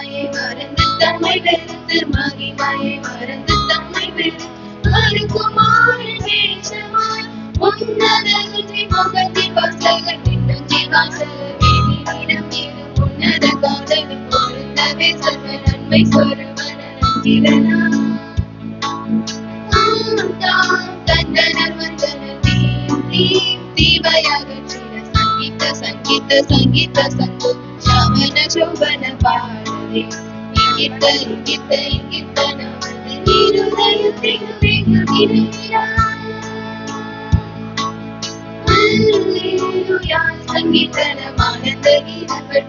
மகிமையை மறந்து தம்மை வெறுத்து மகிமையை மறந்து தம்மை வெறுத்து மறுக்குமாறு வேதியிடம் உன்னத பொருந்தவே சர்வ நன்மை சொருவன நஞ்சிரனா தந்தனர் வந்தனர் தீம் தீம் சங்கீத சங்கீத சங்கீத சங்கு சோபன பாட இங்கித்த இங்கித்த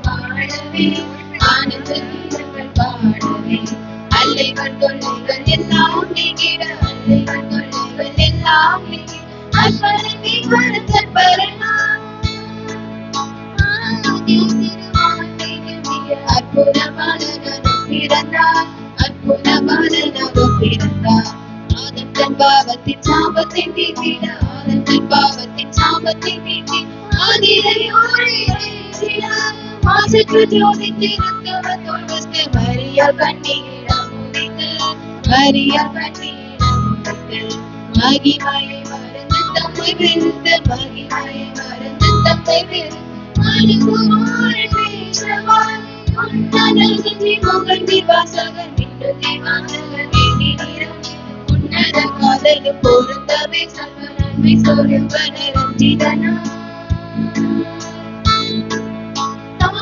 பாடவே ஆனந்த கீதங்கள் பாடவே அல்லைகள் தொல்லைகள் எல்லாம் நீங்கிட அல்லை தொல்லைகள் எல்லாம் நீங்கிட அற்பனமே வருத்தல் பரணாம் அற்புதமான நகம் பிறந்தார் அற்புதமான நகம் பிறந்தார் ஆதம் தன் பாவத்தின் சாபத்தை நீக்கிட ஆதம் தன் பாவத்தின் சாபத்தை நீக்கி ஆதிரையோடு இறைச்சினார் மாசற்று ஜோதித்திருந்தவர் தொழுஸ்து மரியா கண்ணீரிடம் உதித்து மரியா கண்ணீரிடம் உதித்து மகிமையை மறந்து தம்மை வெறுத்து மகிமையை மறந்து தம்மை வெறுத்து அனுகுமாறு பொருந்தவே சர்வ நன்மை சொருவன ரஞ்சிதனா தாம்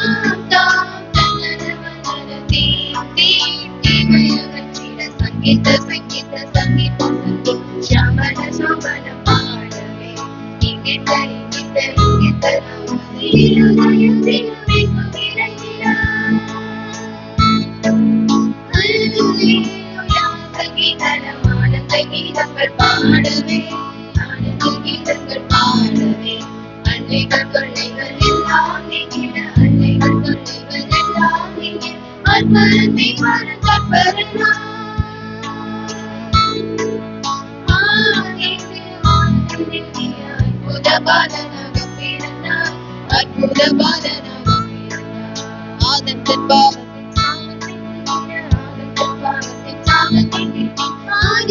தாம் தன்னன வந்தன தீம் தீம் தீமையகற்றிட சங்கீத சங்கீத சங்கீத சங்கீத சமண சோபன பாடவே இங்கிட்ட இங்கிட்ட இங்கிட்ட நமது இருதயத்தில் கீதங்கள் பாடவே ஆனந்த கீதங்கள் பாடவே. அன்னைகள் தொல்லைகள் எல்லாம் நீங்கிட அன்னைகள் தொல்லைகள் எல்லாம் நீங்கிட அற்புதத்தை மறந்தற்பரனா அற்புத பாலனாக பிறந்தார் அற்புத பாலனாக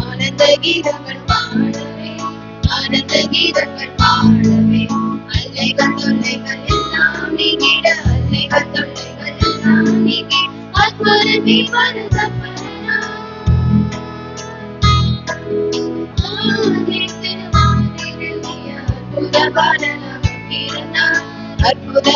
ஆனந்த கீதங்கள் பாடவே ஆனந்த கீதங்கள் பாடவே அல்லைகள் தொல்லைகள் எல்லாம் நீங்கிட அல்லைகள் தொல்லைகள் எல்லாம் அற்புத பாலனாக அற்புத